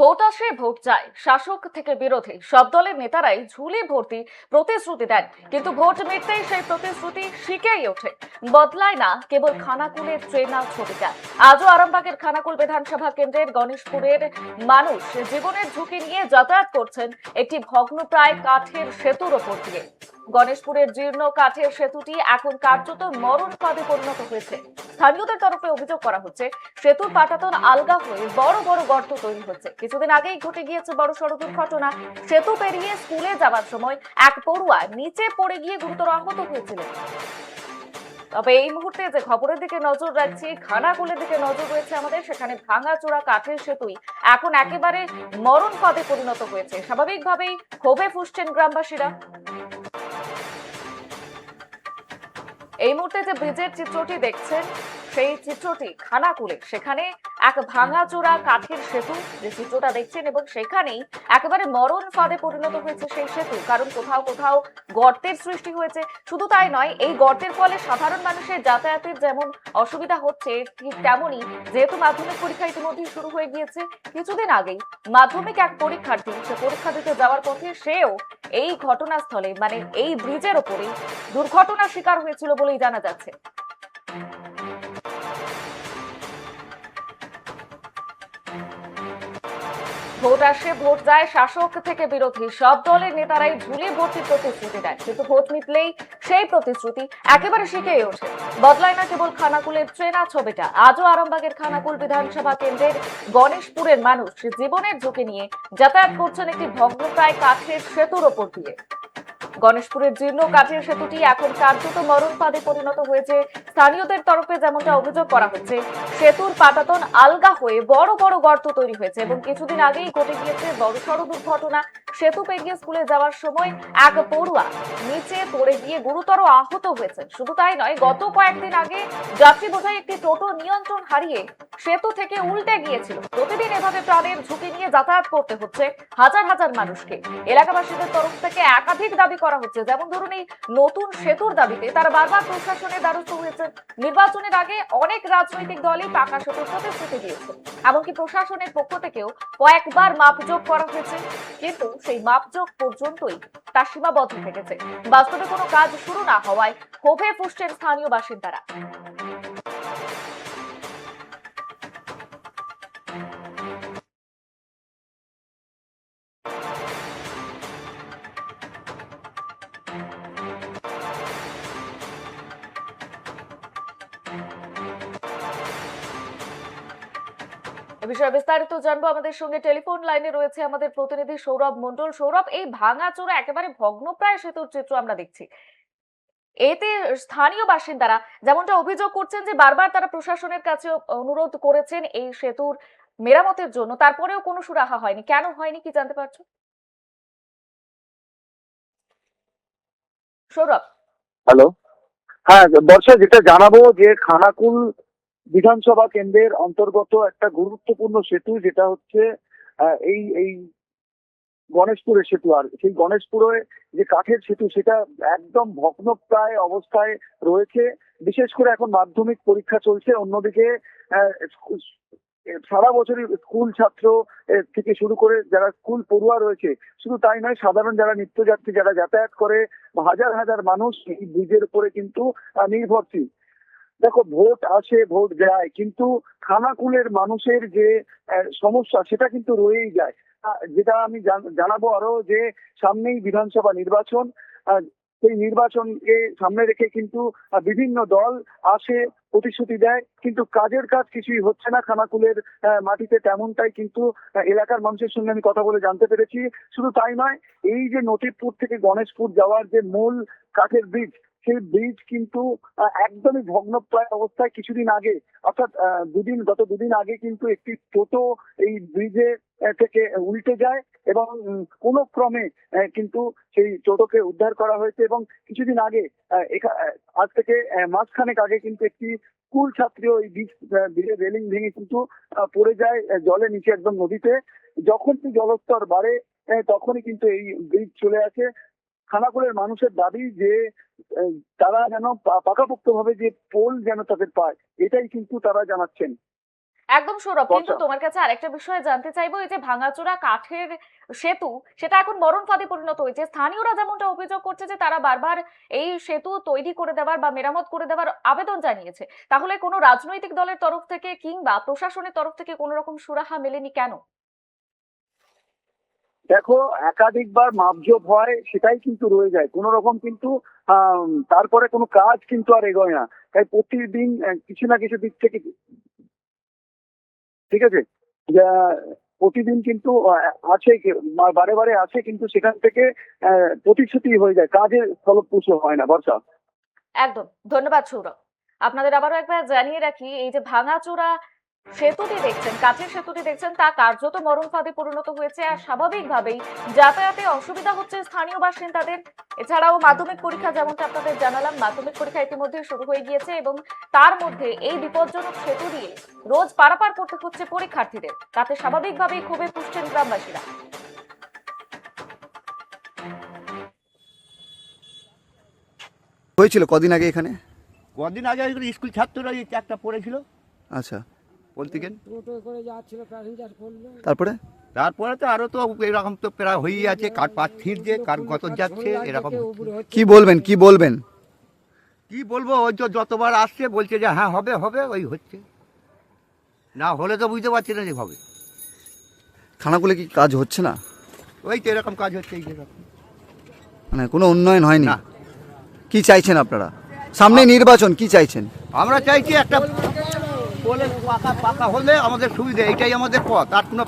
Vote আসে vote যায় শাসক থেকে বিরোধী। সব দলের নেতারাই ঝুলি ভর্তি প্রতিশ্রুতি দেন। কিন্তু ভোট মিটতেই সেই প্রতিশ্রুতি শিখেই ওঠে। বদলায় না কেবল খানাকুলের ট্রেনা ছবিটা। আজও আরামবাগের খানাকুল বিধানসভা কেন্দ্রের গণেশপুরের মানুষ জীবনের ঝুঁকি নিয়ে যাতায়াত করছেন একটি ভগ্নপ্রায় কাঠের সেতুর ওপর দিয়ে। গণেশপুরের জীর্ণ কাঠের সেতুটি এখন কার্যত মরণ পদে পরিণত হয়েছে। স্থানীয়দের তরফে অভিযোগ করা হচ্ছে, সেতুর পাটাতন আলগা হয়ে বড় বড় গর্ত তৈরি হচ্ছে। কিছুদিন আগেই ঘটে গিয়েছে বড় সড়ক দুর্ঘটনা। সেতু পেরিয়ে স্কুলে যাওয়ার সময় এক পড়ুয়া নিচে পড়ে গিয়ে গুরুতর আহত হয়েছিলেন। তবে এই মুহূর্তে যে খবরের দিকে নজর রাখছি খানাকুলের দিকে নজর রয়েছে আমাদের, সেখানে ভাঙাচোরা কাঠের সেতুই এখন একেবারে মরণ পদে পরিণত হয়েছে। স্বাভাবিকভাবেই ক্ষোভে ফুসছেন গ্রামবাসীরা। এই মুহূর্তে যে ব্রিজের চিত্রটি দেখছেন, সেই চিত্রটি খানাকুলে। সেখানে এক ভাঙাচোরা কাঠের সেতু, যে চিত্রটা দেখছেন, এবং সেখানেই একেবারে মরণ ফাঁদে পরিণত হয়েছে সেই সেতু। কারণ কোথাও কোথাও গর্তের সৃষ্টি হয়েছে। শুধু তাই নয়, এই গর্তের ফলে সাধারণ মানুষের যাতায়াতের যেমন অসুবিধা হচ্ছে, ঠিক তেমনই যেহেতু মাধ্যমিক পরীক্ষা ইতিমধ্যেই শুরু হয়ে গিয়েছে, কিছুদিন আগেই মাধ্যমিক এক পরীক্ষার্থী, সে পরীক্ষা দিতে যাওয়ার পথে সেও এই ঘটনাস্থলে মানে এই ব্রিজের ওপরে দুর্ঘটনার শিকার হয়েছিল বলেই জানা যাচ্ছে। ভোট আসে, ভোট যায়, শাসক থেকে বিরোধী। সব দলের নেতারাই ঝুলি ভর্তি প্রতিশ্রুতি দেয় কিন্তু ভোট মিটলেই সেই প্রতিশ্রুতি একেবারে শিখেই ওঠে। বদলায় না কেবল খানাকুলের ট্রেনা ছবিটা, আজও আরামবাগের খানাকুল বিধানসভা কেন্দ্রের গণেশপুরের মানুষ জীবনের ঝুঁকি নিয়ে যাতায়াত করছেন একটি ভগ্নপ্রায় কাঠের সেতুর ওপর দিয়ে। গণেশপুরের জীর্ণ কাঠের সেতুটি এখন কার্যত মরণ ফাঁদে পরিণত হয়েছে। স্থানীয়দের তরফে যেমনটা অভিযোগ করা হচ্ছে, সেতুর পাটাতন আলগা হয়ে বড় বড় গর্ত তৈরি হয়েছে এবং কিছুদিন আগেই ঘটে গিয়েছে বড়সড় দুর্ঘটনা। সেতু পেরিয়ে স্কুলে যাওয়ার সময় এক পড়ুয়া নিচে পড়ে গিয়ে গুরুতর আহত হয়েছেন। শুধু তাই নয়, গত কয়েকদিন আগে যাত্রী বোঝাই একটি টোটো নিয়ন্ত্রণ হারিয়ে সেতু থেকে উল্টে গিয়েছিল। প্রতিদিন এভাবে প্রাণের ঝুঁকি নিয়ে যাতায়াত করতে হচ্ছে হাজার হাজার মানুষকে। এলাকাবাসীদের তরফ থেকে একাধিক দাবি করা হচ্ছে। যেমন ধরুন এই নতুন সেতুর দাবিতে তারা বারবার প্রশাসনের দ্বারস্থ হয়েছে নির্বাচনের আগে অনেক রাজনৈতিক দলই পাকা সেতুর প্রতিশ্রুতি দিয়েছে এমনকি প্রশাসনের পক্ষ থেকেও কয়েকবার মাপযোগ করা হয়েছে। কিন্তু সেই মাপযোগ পর্যন্তই তা সীমাবদ্ধ থেকেছে। বাস্তবে কোনো কাজ শুরু না হওয়ায় ক্ষোভে ফুসছেন স্থানীয় বাসিন্দারা। এ বিষয়ে বিস্তারিত জানব আমাদের সঙ্গে টেলিফোন লাইনে রয়েছে আমাদের প্রতিনিধি সৌরভ মন্ডল সৌরভ, এই ভাঙাচোরা একেবারে ভগ্নপ্রায় সেতুর চিত্র আমরা দেখছি। এতে স্থানীয় বাসিন্দারা যেমনটা অভিযোগ করছেন যে বারবার তারা প্রশাসনের কাছে অনুরোধ করেছেন এই সেতুর মেরামতের জন্য, তারপরেও কোনো সুরাহা হয়নি। কেন হয়নি কি জানতে পারছ? সৌরভ। হ্যালো হ্যাঁ বর্ষা যেটা জানাব যে খানাকুল বিধানসভা কেন্দ্রের অন্তর্গত একটা গুরুত্বপূর্ণ সেতু, যেটা হচ্ছে এই এই গণেশপুরের সেতু। আর সেই গণেশপুরে যে কাঠের সেতু, সেটা একদম ভগ্নপ্রায় অবস্থায় রয়েছে। বিশেষ করে এখন মাধ্যমিক পরীক্ষা চলছে। অন্যদিকে সারা বছরই স্কুল ছাত্র থেকে শুরু করে যারা স্কুল পড়ুয়া রয়েছে, শুধু তাই নয়, সাধারণ যারা নিত্যযাত্রী, যারা যাতায়াত করে, হাজার হাজার মানুষ এই ব্রিজের উপরে কিন্তু নির্ভরশীল। দেখো, ভোট আসে, ভোট যায়, কিন্তু খানাকুলের মানুষের যে সমস্যা, সেটা কিন্তু রয়েই যায়। যেটা আমি জানাব আরও যে, সামনেই বিধানসভা নির্বাচন সেই নির্বাচনকে সামনে রেখে কিন্তু বিভিন্ন দল আসে, প্রতিশ্রুতি দেয়, কিন্তু কাজের কাজ কিছুই হচ্ছে না খানাকুলের মাটিতে তেমনটাই কিন্তু এলাকার মানুষের সঙ্গে আমি কথা বলে জানতে পেরেছি। শুধু তাই নয়, এই যে নটিপুর থেকে গণেশপুর যাওয়ার যে মূল কাঠের ব্রিজ সেই ব্রিজ কিন্তু একদমই ভগ্নপ্রায় অবস্থায় কিছুদিন আগে অর্থাৎ দুদিন গত দুদিন আগে কিন্তু একটি টোটো এই ব্রিজে থেকে উল্টে যায় এবং কোনো ক্রমে কিন্তু সেই টোটোকে উদ্ধার করা হয়েছে এবং কিছুদিন আগে আজ থেকে মাসখানেক আগে কিন্তু একটি স্কুল ছাত্রী ওই ব্রিজ আহ, রেলিং ভেঙে কিন্তু পড়ে যায় জলের নিচে একদম নদীতে। যখনই জলস্তর বাড়ে তখনই কিন্তু এই ব্রিজ চলে আসে। খানাকুলের মানুষের দাবি যে তারা যেন পাকাপোক্ত ভাবে যে পোল যেন তাদের পায় এটাই কিন্তু তারা জানাচ্ছেন। একদম সৌরভ কিন্তু তোমার কাছে আরেকটা বিষয় জানতে চাইব এই যে ভাঙাচোরা কাঠের সেতু সেটা এখন মরণ ফাঁদে পরিণত হয়েছে। স্থানীয়রা যেমনটা অভিযোগ করছে যে তারা বারবার এই সেতু তৈরি করে দেওয়ার বা মেরামত করে দেওয়ার আবেদন জানিয়েছে। তাহলে কোনো রাজনৈতিক দলের তরফ থেকে কিংবা প্রশাসনের তরফ থেকে কোনো রকম সুরাহা মেলেনি কেন? দেখো, একাধিকবার মাপজোপ হয়, সেটাই কিন্তু রয়ে যায়। কোন রকম কিন্তু তারপরে কোনো কাজ কিন্তু আর এগোয় না। তাই প্রতিদিন কিছু না কিছু দিক থেকে ঠিক আছে? প্রতিদিন কিন্তু আছে বারে বারে আছে, কিন্তু সেখান থেকে প্রতিশ্রুতি হয়ে যায়। কাজের ফলপ্রসূ হয় না, বর্ষা। একদম। ধন্যবাদ, সৌরভ। আপনাদের আবারও একবার জানিয়ে রাখি, এই যে ভাঙাচোরা সেতুটি দেখছেন কাছের সেতুটি দেখছেন তা কার্যত মরণ ফাঁদে পরিণত হয়েছে আর স্বাভাবিকভাবেই যাতায়াতে অসুবিধা হচ্ছে স্থানীয় বাসিন্দাদের। এছাড়াও মাধ্যমিক পরীক্ষা যেমনটা আপনাদের জানালাম মাধ্যমিক পরীক্ষা ইতিমধ্যে শুরু হয়ে গিয়েছে এবং তার মধ্যে এই বিপজ্জনক সেতু দিয়ে রোজ পারাপার করতে হচ্ছে পরীক্ষার্থীদের। তাতে স্বাভাবিকভাবেই ক্ষোভে পুষছেন গ্রামবাসীরা। হয়েছিল কদিন আগে এখানে? কদিন আগে স্কুল ছাত্ররা এই একটা পড়েছিল। আচ্ছা। বলতে গেলে তারপরে? তারপরে তো আরও তো এরকম তো প্রায় হয়েই আছে কার পাত ছিঁড়ছে কার গত যাচ্ছে এরকম। কি বলবেন কি বলবেন? কি বলব ওই তো যতবার আসছে বলছে যে হ্যাঁ হবে হবে ওই হচ্ছে। না হলে তো বুঝতে পারছি না যে হবে। খানাকুলে কি কাজ হচ্ছে না? ওই তো এরকম কাজ হচ্ছে মানে কোনো উন্নয়ন হয়নি? না। কি চাইছেন আপনারা? সামনে নির্বাচন কি চাইছেন? আমরা চাইছি একটা পাকা হলে আমাদের সুবিধা এটাই আমাদের পথ আর কোনো